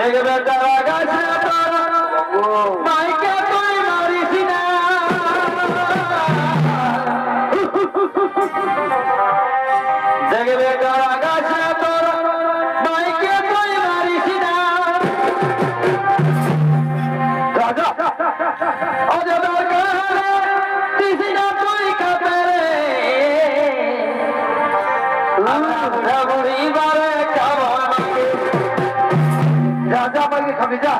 দেখবে তারা গাছে মাইকে তুই মারিস না। দেখবে তারা গাছে তোর মাইকে তুই মারিস না। রাজা অজদর কারণে কৃষ্ণ তুই কাপে রে। আমরা বুড়িবারে যা।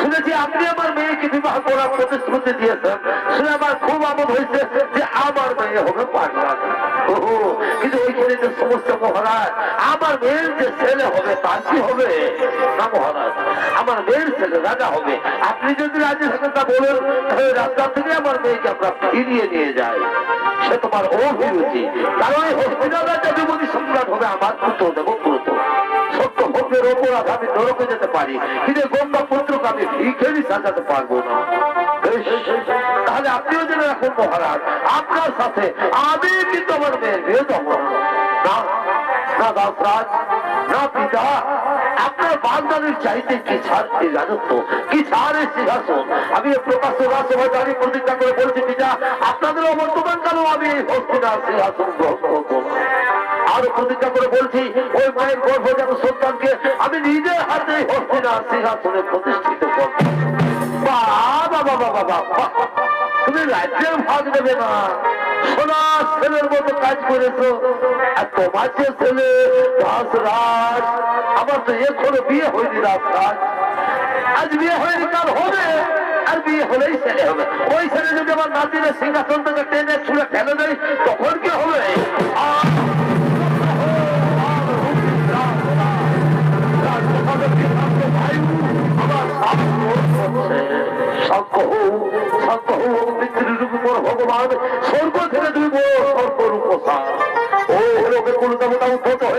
শুনেছি আপনি আমার মেয়েকে বিবাহ করার প্রতিশ্রুতি দিয়েছেন। শুনে আমার খুব আমদ হয়েছে যে আমার মেয়ে হবে পাটনা ওহো কিন্তু ওইখানে যে সমস্ত মহারাজ, আমার মেয়ের যে ছেলে হবে, তার কি হবে? না মহারাজ, আমার মেয়ের ছেলে রাজা হবে। আপনি যদি রাজি থাকেন, তা বলুন, তাহলে রাস্তা থেকে আমার মেয়েকে আমরা ফিরিয়ে নিয়ে যাই। সে তোমার অভিরুচি কারণ এই হস্তিনাথ রাজা যুবতী সম্রাট হবে, আমার পুত্র দেব ভোগের অপরাধ আমি নরকে যেতে পারি। কিন্তু গঙ্গা পুত্রকে আমি ভিখেরই সাজাতে পারব না। তাহলে আপনিও জেনে রাখুন মহারাজ, আপনার সাথে আমি কিন্তু আমার মেয়ের বিয়ে দেবো। না দাসরাজ না পিতা, আপনার বাগদানের চাইতে কি ছাড় এই রাজত্ব কি ছাড় সিংহাসন? আমি প্রকাশ্য রাজসভায় দাঁড়িয়ে প্রতিজ্ঞা করে বলছি, পিতা, আপনাদের বর্তমান কালেও আমি এই হস্তিনার সিংহাসন গ্রহণ করব। আরও প্রতিজ্ঞা করে বলছি, ওই মায়ের গর্ভজাত সন্তানকে আমি নিজের হাতে সিংহাসনে প্রতিষ্ঠিত আর বিয়ে হবে। আর বিয়ে হলেই হবে। ওই ছেলে যদি সিংহাসন থেকে টেনে ছুঁড়ে ফেলে দেয়, তখন কি হবে? আহ!